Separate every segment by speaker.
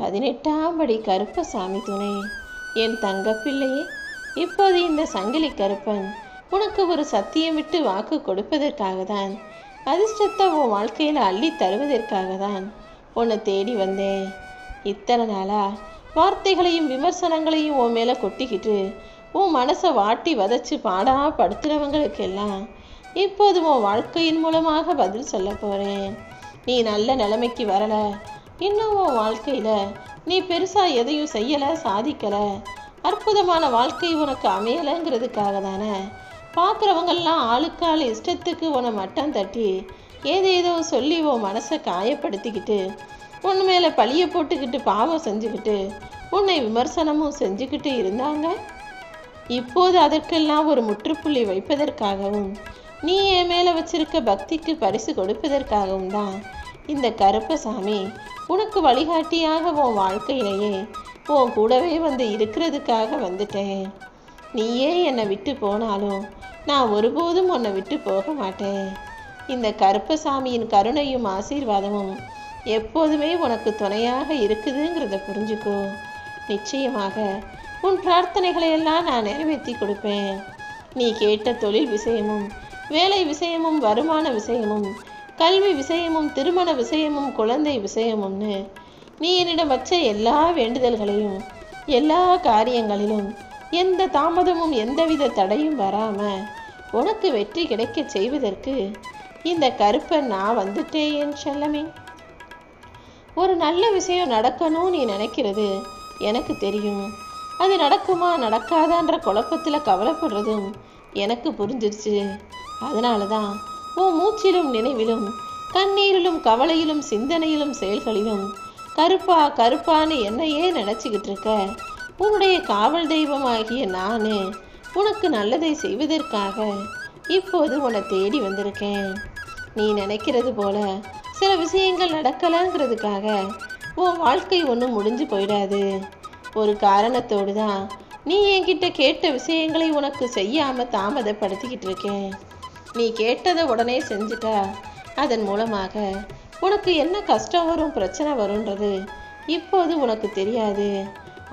Speaker 1: பதினெட்டாம் படி கருப்பசாமி துணை. என் தங்கப்பிள்ளையே இப்போது இந்த சங்கிலி கருப்பன் உனக்கு ஒரு சத்தியம் விட்டு வாக்கு கொடுப்பதற்காக தான் அதிர்ஷ்டத்தை உன் வாழ்க்கையில் அள்ளி தருவதற்காக தான் உன்னை தேடி வந்தேன். இத்தனை நாளா வார்த்தைகளையும் விமர்சனங்களையும் உன் மேலே கொட்டிக்கிட்டு உன் மனசை வாட்டி வதச்சி பாடா படுத்துறவங்களுக்கெல்லாம் இப்போது உன் வாழ்க்கையின் மூலமாக பதில் சொல்ல போகிறேன் நீ நல்ல நிலைமைக்கு வரலை இன்னும் உன் வாழ்க்கையில்? நீ பெருசாக எதையும் செய்யலை சாதிக்கலை. அற்புதமான வாழ்க்கை உனக்கு அமையலைங்கிறதுக்காக தானே பார்க்குறவங்கெல்லாம் ஆளுக்காள் இஷ்டத்துக்கு உன்னை மட்டம் தட்டி ஏதேதோ சொல்லி உன் மனசை காயப்படுத்திக்கிட்டு உன் மேலே பழிய போட்டுக்கிட்டு பாவம் செஞ்சுக்கிட்டு உன்னை விமர்சனமும் செஞ்சுக்கிட்டு இருந்தாங்க? இப்போது அதற்கெல்லாம் ஒரு முற்றுப்புள்ளி வைப்பதற்காகவும் நீ என் மேலே வச்சிருக்க பக்திக்கு பரிசு கொடுப்பதற்காகவும் தான் இந்த கருப்பசாமி உனக்கு வழிகாட்டியாக உன் வாழ்க்கையிலேயே உன் கூடவே வந்து இருக்கிறதுக்காக வந்துட்டேன். நீயே என்னை விட்டு போனாலும் நான் ஒருபோதும் உன்னை விட்டு போக மாட்டேன். இந்த கருப்பசாமியின் கருணையும் ஆசீர்வாதமும் எப்போதுமே உனக்கு துணையாக இருக்குதுங்கிறத புரிஞ்சுக்கோ. நிச்சயமாக உன் பிரார்த்தனைகளை எல்லாம் நான் நிறைவேற்றி கொடுப்பேன். நீ கேட்ட தொழில் விஷயமும் வேலை விஷயமும் வருமான விஷயமும் கல்வி விஷயமும் திருமண விஷயமும் குழந்தை விஷயமும்னு நீ என்னிடம் வச்ச எல்லா வேண்டுதல்களையும் எல்லா காரியங்களிலும் எந்த தாமதமும் எந்தவித தடையும் வராமல் உனக்கு வெற்றி கிடைக்கச் செய்வதற்கு இந்த கருப்பன் நான் வந்துட்டேன் செல்லமே. ஒரு நல்ல விஷயம் நடக்கணும் நீ நினைக்கிறது எனக்கு தெரியும். அது நடக்குமா நடக்காதான்ற குழப்பத்தில் கவலைப்படுறதும் எனக்கு புரிஞ்சிருச்சு. அதனால தான் உன் மூச்சிலும் நினைவிலும் கண்ணீரிலும் கவலையிலும் சிந்தனையிலும் செயல்களிலும் கருப்பா கருப்பான்னு என்னையே நினச்சிக்கிட்டு இருக்க உன்னுடைய காவல் தெய்வமாகிய நான் உனக்கு நல்லதை செய்வதற்காக இப்போது உன்னை தேடி வந்திருக்கேன். நீ நினைக்கிறது போல சில விஷயங்கள் நடக்கலாங்கிறதுக்காக உன் வாழ்க்கை ஒன்றும் முடிஞ்சு போயிடாது. ஒரு காரணத்தோடு தான் நீ என்கிட்ட கேட்ட விஷயங்களை உனக்கு செய்யாமல் தாமதப்படுத்திக்கிட்டு இருக்கேன் நீ கேட்டதை உடனே செஞ்சுட்டா. அதன் மூலமாக உனக்கு என்ன கஷ்டம் வரும் பிரச்சனை வரும்ன்றது இப்போது உனக்கு தெரியாது.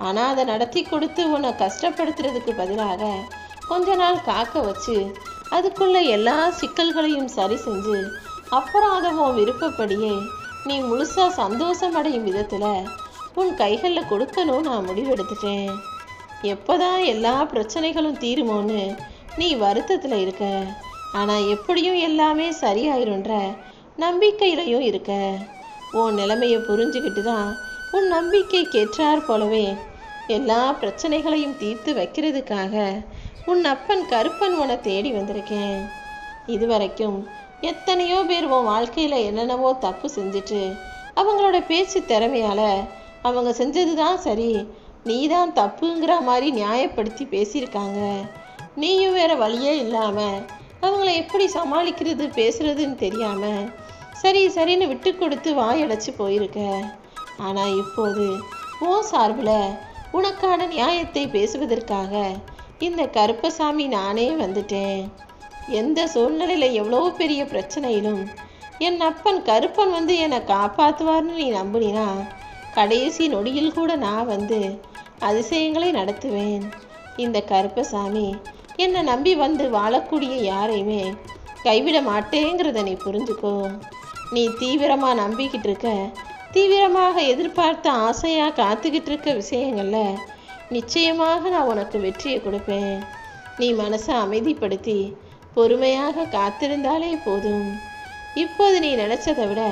Speaker 1: ஆனால் அதை நடத்தி கொடுத்து உன்னை கஷ்டப்படுத்துறதுக்கு பதிலாக கொஞ்ச நாள் காக்க வச்சு அதுக்குள்ள எல்லா சிக்கல்களையும் சரி செஞ்சு அப்புறம் அதை உன் விருப்பப்படியே நீ முழுசாக சந்தோஷம் அடையும் விதத்தில் உன் கைகளில் கொடுக்கணும் நான் முடிவெடுத்துட்டேன். எப்போதான் எல்லா பிரச்சனைகளும் தீருமோன்னு நீ வருத்தத்தில் இருக்க. ஆனால் எப்படியும் எல்லாமே சரியாயிருன்ற நம்பிக்கையிலையும் இருக்க. உன் நிலைமையை புரிஞ்சுக்கிட்டு தான் உன் நம்பிக்கைக்கு ஏற்றாற் போலவே எல்லா பிரச்சனைகளையும் தீர்த்து வைக்கிறதுக்காக உன் அப்பன் கருப்பன் உன தேடி வந்திருக்கேன். இதுவரைக்கும் எத்தனையோ பேர் உன் வாழ்க்கையில் என்னென்னவோ தப்பு செஞ்சுட்டு அவங்களோட பேச்சு திறமையால் அவங்க செஞ்சது தான் சரி. நீ தான் தப்புங்கிற மாதிரி நியாயப்படுத்தி பேசியிருக்காங்க. நீயும் வேற வழியே இல்லாமல் அவங்கள எப்படி சமாளிக்கிறது பேசுறதுன்னு தெரியாமல் சரி சரின்னு விட்டு கொடுத்து வாயடைச்சு போயிருக்க. ஆனால் இப்போது ஓ சார்பில் உனக்கான நியாயத்தை பேசுவதற்காக இந்த கருப்பசாமி நானே வந்துட்டேன். எந்த சூழ்நிலையில் எவ்வளோ பெரிய பிரச்சனையிலும் என் அப்பன் கருப்பன் வந்து என்னை காப்பாற்றுவார்னு நீ நம்புனினா கடைசி நொடியில் கூட நான் வந்து அதிசயங்களை நடத்துவேன். இந்த கருப்பசாமி என்னை நம்பி வந்து வாழக்கூடிய யாரையுமே கைவிட மாட்டேங்கிறத நீ புரிஞ்சுக்கோ. நீ தீவிரமாக நம்பிக்கிட்டு இருக்க தீவிரமாக எதிர்பார்த்த ஆசையாக காத்துக்கிட்டு இருக்க விஷயங்களில் நிச்சயமாக நான் உனக்கு வெற்றியை கொடுப்பேன். நீ மனசை அமைதிப்படுத்தி பொறுமையாக காத்திருந்தாலே போதும். இப்போது நீ நினச்சதை விட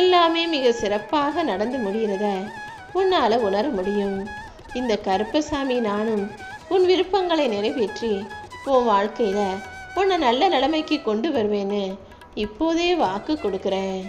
Speaker 1: எல்லாமே மிக சிறப்பாக நடந்து முடிகிறத உன்னால் உணர முடியும். இந்த கருப்பசாமி நானும் உன் விருப்பங்களை நிறைவேற்றி உன் வாழ்க்கையில் உன்னை நல்ல நிலைமைக்கு கொண்டு வருவேன்னு இப்போதே வாக்கு கொடுக்குறேன்.